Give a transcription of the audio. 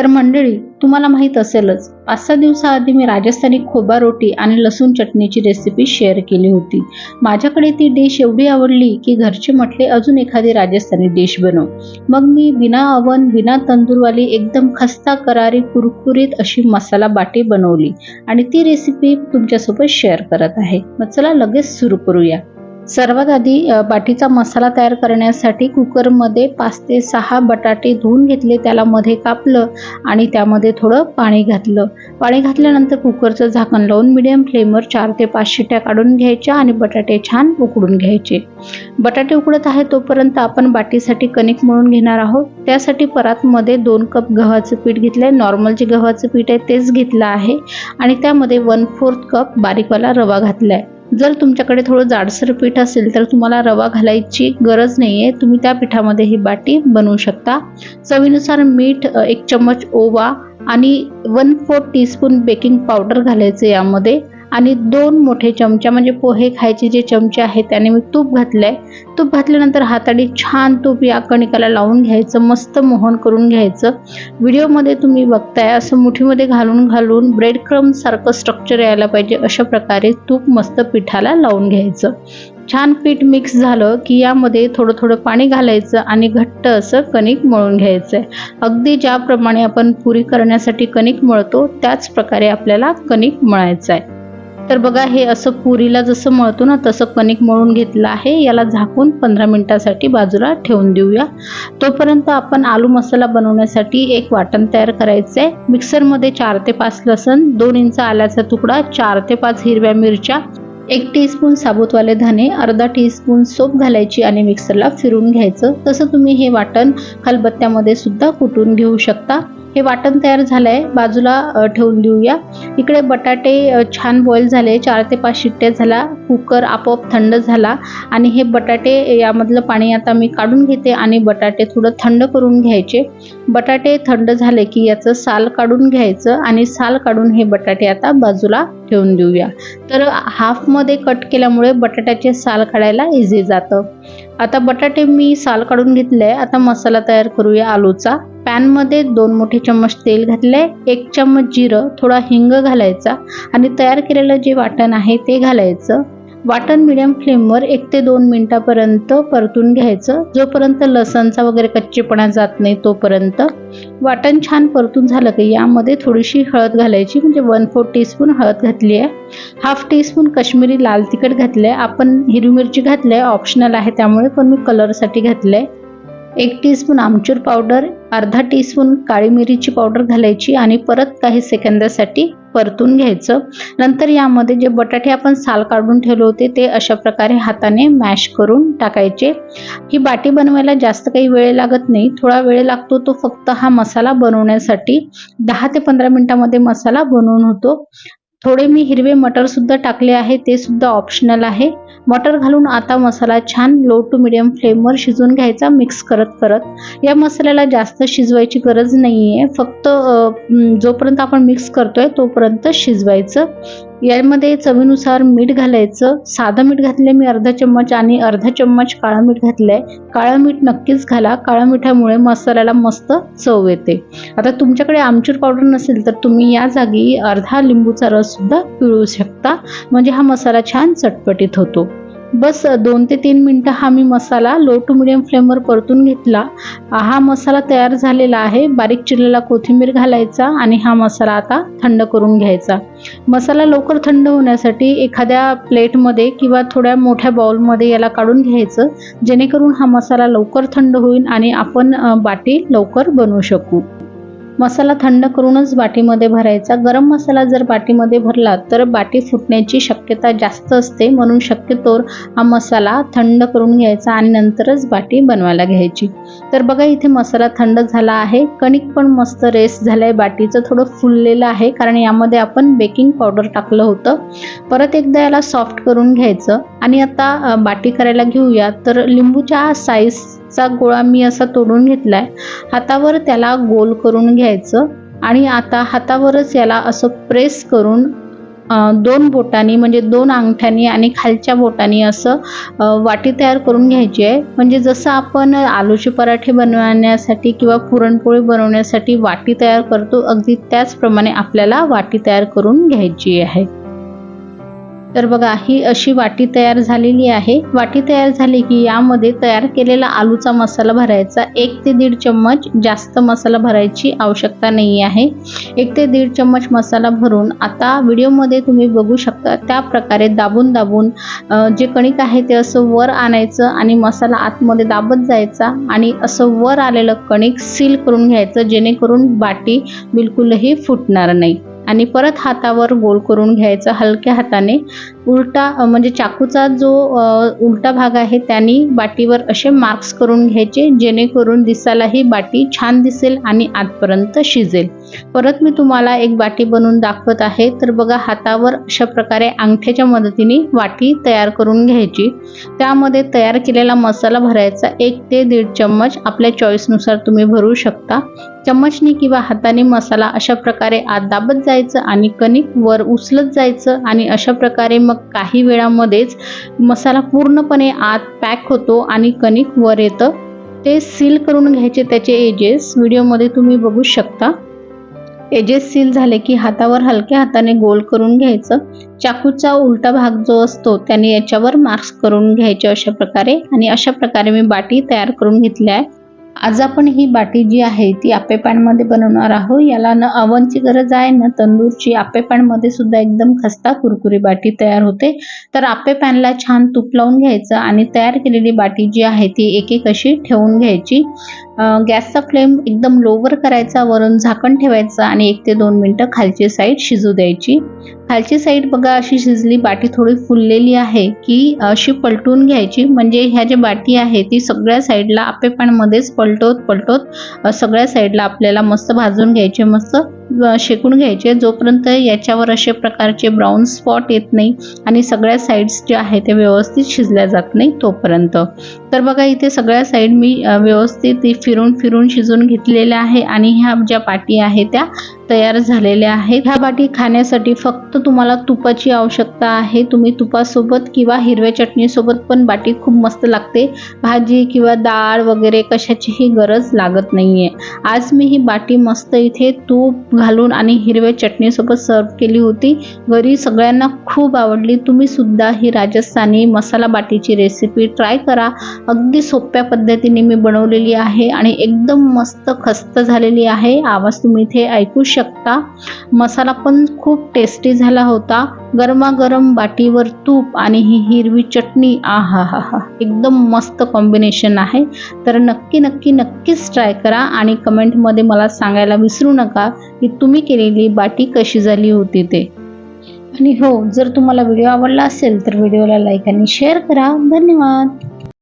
तर मंडळी तुम्हाला माहीत असेलच पाच सहा दिवसाआधी मी राजस्थानी खोबा रोटी आणि लसूण चटणीची रेसिपी शेअर केली होती. माझ्याकडे ती डिश एवढी आवडली की घरचे म्हटले अजून एखादी राजस्थानी डिश बनव. मग मी बिना अवन बिना तंदूरवाली एकदम खस्ता करारी कुरकुरीत अशी मसाला बाटी बनवली. आणि ती रेसिपी तुमच्यासोबत शेअर करत आहे. मग चला लगेच सुरू करूया. सर्वात आधी बाटीचा मसाला तयार करण्यासाठी कुकरमध्ये पाच ते सहा बटाटे धुवून घेतले त्याला मध्ये कापलं आणि त्यामध्ये थोडं पाणी घातलं. पाणी घातल्यानंतर कुकरचं झाकण लावून मिडियम फ्लेमवर चार ते पाच शिट्या काढून घ्यायच्या आणि बटाटे छान उकडून घ्यायचे. बटाटे उकडत आहे तोपर्यंत आपण बाटीसाठी कणिक मळून घेणार आहोत. त्यासाठी परातमध्ये दोन कप गव्हाचं पीठ घेतलं आहे नॉर्मल जे गव्हाचं पीठ आहे तेच घेतलं आहे. आणि त्यामध्ये वन फोर्थ कप बारीकवाला रवा घातला आहे जर तुमच्याकडे थोडं जाडसर पीठ असेल तर तुम्हाला रवा घालायची गरज नाही आहे तुम्ही त्या पिठामध्ये ही बाटी बनवू शकता. चवीनुसार मीठ एक चमच ओवा आणि one four teaspoon baking powder घालायचं यामध्ये. आणि दोन मोठे चमचा म्हणजे पोहे खायचे जे चमचे आहेत त्याने मी तूप घातलं आहे तूप घातल्यानंतर हाताने छान तूप या कणिकाला लावून घ्यायचं मस्त मोहन करून घ्यायचं. व्हिडिओमध्ये तुम्ही बघताय असं मुठीमध्ये घालून घालून ब्रेड क्रम सारखं स्ट्रक्चर यायला पाहिजे अशा प्रकारे तूप मस्त पिठाला लावून घ्यायचं. छान पीठ मिक्स झालं की यामध्ये थोडं थोडं पाणी घालायचं आणि घट्ट असं कणिक मळून घ्यायचं आहे अगदी ज्याप्रमाणे आपण पुरी करण्यासाठी कणिक मळतो त्याच प्रकारे आपल्याला कणिक मळायचं आहे तर बघा हे असं पुरीला जसं मळतो ना तसं कणिक मळून घेतलं आहे. याला झाकून पंधरा मिनिटासाठी बाजूला ठेवून देऊया. तोपर्यंत आपण आलू मसाला बनवण्यासाठी एक वाटण तयार करायचं आहे मिक्सरमध्ये चार ते पाच लसण दोन इंच आल्याचा तुकडा चार ते पाच हिरव्या मिरच्या एक टीस्पून साबुतवाले धने अर्धा टीस्पून सोप घालायची आणि मिक्सरला फिरून घ्यायचं. तसं तुम्ही हे वाटण खलबत्त्यामध्ये सुद्धा कुटून घेऊ शकता. हे वाटण तयार झालंय. बाजूला ठेवून देऊया. इकडे बटाटे छान बॉईल झाले. चार ते पाच शिट्ट्या झाला. कुकर आपोआप थंड झाला. आणि हे बटाटे यामधलं पाणी आता मी काढून घेते आणि बटाटे थोडं थंड करून घ्यायचे. बटाटे थंड झाले की याचं साल काढून घ्यायचं आणि साल काढून हे बटाटे आता बाजूला ठेवून देऊया. तर हाफमध्ये कट केल्यामुळे बटाट्याचे साल काढायला इझी जातं. आता बटाटे मी साल काढून घेतले आहे आता मसाला तयार करूया आलूचा. पॅनमध्ये दोन मोठे चम्मच तेल घातले एक चम्मच जिरं थोडा हिंग घालायचा आणि तयार केलेलं जे वाटण आहे ते घालायचं. वाटण मिडियम फ्लेमवर एक ते दोन मिनिटापर्यंत परतून घ्यायचं. जोपर्यंत लसणचा वगैरे कच्चेपणा जात नाही तोपर्यंत. वाटण छान परतून झालं की यामध्ये थोडीशी हळद घालायची म्हणजे वन फोर टीस्पून हळद घातली आहे. हाफ टीस्पून काश्मीरी लाल तिखट घातलं आहे आपण हिरवी मिरची घातली आहे ऑप्शनल आहे त्यामुळे पण मी कलरसाठी घातलं आहे एक टीस्पून आमचूर पावडर अर्धा टीस्पून काळी मिरीची पावडर घालायची आणि परत काही सेकंदासाठी परतून घ्यायचं. नंतर यामध्ये जे बटाटे आपण साल काढून ठेवले होते ते अशा प्रकारे हाताने मॅश करून टाकायचे. ही बाटी बनवायला जास्त काही वेळ लागत नाही. थोडा वेळ लागतो तो फक्त हा मसाला बनवण्यासाठी दहा ते पंधरा मिनिटामध्ये मसाला बनवून होतो. थोडे मी हिरवे मटर सुद्धा टाकले आहे ते सुद्धा ऑप्शनल आहे. मटर घालून आता मसाला छान लो टू मिडियम फ्लेमवर शिजवून घ्यायचा मिक्स करत करत. या मसाल्याला जास्त शिजवायची गरज नाही आहे फक्त जोपर्यंत आपण मिक्स करतोय तोपर्यंत शिजवायचं. यामध्ये चवीनुसार मीठ घालायचं. साधं मीठ घातलं मी अर्धा चम्मच आणि अर्धा चम्मच काळं मीठ घातलं आहे काळं मीठ नक्कीच घाला. काळं मिठामुळे मसाल्याला मस्त चव येते. आता तुमच्याकडे आमचूर पावडर नसेल तर तुम्ही या जागी अर्धा लिंबूचा रस सुद्धा पिळू शकता. म्हणजे हा मसाला छान चटपटीत होतो. बस दोन ते तीन मिनटं हा मी मसाला लो टू मिडियम फ्लेमवर परतून घेतला. हा मसाला तयार झालेला आहे. बारीक चिरलेला कोथिंबीर घालायचा आणि हा मसाला आता थंड करून घ्यायचा. मसाला लवकर थंड होण्यासाठी एखाद्या प्लेटमध्ये किंवा थोड्या मोठ्या बाउलमध्ये याला काढून घ्यायचं. जेणेकरून हा मसाला लवकर थंड होईल आणि आपण बाटी लवकर बनवू शकू. मसाला थंड करूनच बाटीमध्ये भरायचा. गरम मसाला जर बाटीमध्ये भरला तर बाटी फुटण्याची शक्यता जास्त असते. म्हणून शक्यतोवर हा मसाला थंड करून घ्यायचा आणि नंतरच बाटी बनवायला घ्यायची. तर बघा इथे मसाला थंड झाला आहे. कणिक पण मस्त रेस झालं आहे बाटीचं थोडं फुललेलं आहे कारण यामध्ये आपण बेकिंग पावडर टाकलं होतं. परत एकदा याला सॉफ्ट करून घ्यायचं. आणि आता बाटी करायला घेऊया. तर लिंबूच्या साईज चा गोळा मी असा तोडून घेतला आहे हातावर त्याला गोल करून घ्यायचं आणि आता हातावरच याला असं प्रेस करून दोन बोटांनी म्हणजे दोन अंगठ्यांनी आणि खालच्या बोटांनी असं वाटी तयार करून घ्यायची आहे. म्हणजे जसं आपण आलूचे पराठे बनवण्यासाठी किंवा पुरणपोळी बनवण्यासाठी वाटी तयार करतो अगदी त्याचप्रमाणे आपल्याला वाटी तयार करून घ्यायची आहे. तर बघा ही अशी वाटी तयार झालेली आहे. वाटी तयार झाली की यामध्ये तयार केलेला आलूचा मसाला भरायचा. एक ते दीड चम्मच जास्त मसाला भरायची आवश्यकता नाही आहे. एक ते दीड चम्मच मसाला भरून आता व्हिडिओमध्ये तुम्ही बघू शकता त्या प्रकारे दाबून दाबून जे कणिक आहे ते असं वर आणायचं आणि मसाला आतमध्ये दाबत जायचा आणि असं वर आलेलं कणिक सील करून घ्यायचं जेणेकरून बाटी बिलकुलही फुटणार नाही. आणि परत हातावर गोल करून घ्यायचा हलक्या हाताने. उलटा म्हणजे चाकूचा जो उलटा भाग आहे त्यांनी बाटीवर असे मार्क्स करून घ्यायचे जेणेकरून दिसायलाही बाटी छान दिसेल आणि आतपर्यंत शिजेल. परत मी तुम्हाला एक बाटी बनवून दाखवत आहे. तर बघा हातावर अशा प्रकारे अंगठ्याच्या मदतीने वाटी तयार करून घ्यायची. त्यामध्ये तयार केलेला मसाला भरायचा एक ते दीड चम्मच. आपल्या चॉईसनुसार तुम्ही भरू शकता. चम्मचने किंवा हाताने मसाला अशा प्रकारे आत दाबत जायचं आणि कणिक वर उचलत जायचं आणि अशा प्रकारे मग काही वेळामध्येच मसाला पूर्णपणे आत पॅक होतो आणि कणिक वर येतं. ते सील करून घ्यायचे त्याचे एजेस व्हिडिओमध्ये तुम्ही बघू शकता. एजेस सील झाले की हातावर हलक्या हाताने गोल करून घ्यायचं. चाकूचा उलटा भाग जो असतो त्याने याच्यावर मार्क्स करून घ्यायचे अशा प्रकारे आणि अशा प्रकारे मी बाटी तयार करून घेतली आहे. आज आपण ही बाटी जी आहे ती आप्पे बनवणार आहोत. याला न अवनची गरज आहे ना तंदूरची. आप्पे सुद्धा एकदम खस्ता कुरकुरी बाटी तयार होते. तर आप्पेपॅनला छान तूप लावून घ्यायचं आणि तयार केलेली बाटी जी आहे ती एक एक अशी ठेवून घ्यायची. गॅसचा फ्लेम एकदम लोवर करायचा वरून झाकण ठेवायचं आणि एक ते दोन मिनटं खालची साईड शिजू द्यायची. खालची साईड बघा अशी शिजली बाटी थोडी फुललेली आहे की अशी पलटून घ्यायची. म्हणजे ह्या ज्या बाटी आहे ती सगळ्या साईडला आपेपणामध्येच पॅनमध्येच पलटवत पलटवत सगळ्या साईडला आपल्याला मस्त भाजून घ्यायची मस्त शेकून घ्यायचे. जोपर्यंत याच्यावर असे प्रकारचे ब्राऊन स्पॉट येत नाही आणि सगळ्या साईड्स जे आहे ते व्यवस्थित शिजल्या जात नाही तोपर्यंत. तर बघा इथे सगळ्या साईड मी व्यवस्थित ती फिरून फिरून शिजून घेतलेल्या आहे आणि ह्या ज्या पाटी आहे त्या तयार झालेल्या आहेत. ह्या बाटी खाण्यासाठी फक्त तुम्हाला तुपाची आवश्यकता आहे. तुम्ही तुपासोबत किंवा हिरव्या चटणीसोबत पण बाटी खूप मस्त लागते. भाजी किंवा डाळ वगैरे कशाचीही गरज लागत नाहीये. आज मी ही बाटी मस्त इथे तूप घालून आणि हिरव्या चटणीसोबत सर्व केली होती. घरी सगळ्यांना खूप आवडली. तुम्ही सुद्धा ही राजस्थानी मसाला बाटीची रेसिपी ट्राय करा. अगदी सोप्या पद्धतीने मी बनवलेली आहे आणि एकदम मस्त खस्त झालेली आहे. आवाज तुम्ही इथे ऐकू शकता. मसाला पण खूप टेस्टी झाला होता. गरमागरम बाटीवर तूप आणि ही हिरवी चटणी. आहा हा हा एकदम मस्त कॉम्बिनेशन आहे. तर नक्की नक्की नक्कीच ट्राय करा आणि कमेंटमध्ये मला सांगायला विसरू नका की तुम्ही केलेली बाटी कशी झाली होती ते. आणि हो जर तुम्हाला व्हिडिओ आवडला असेल तर व्हिडिओला लाईक आणि शेअर करा. धन्यवाद.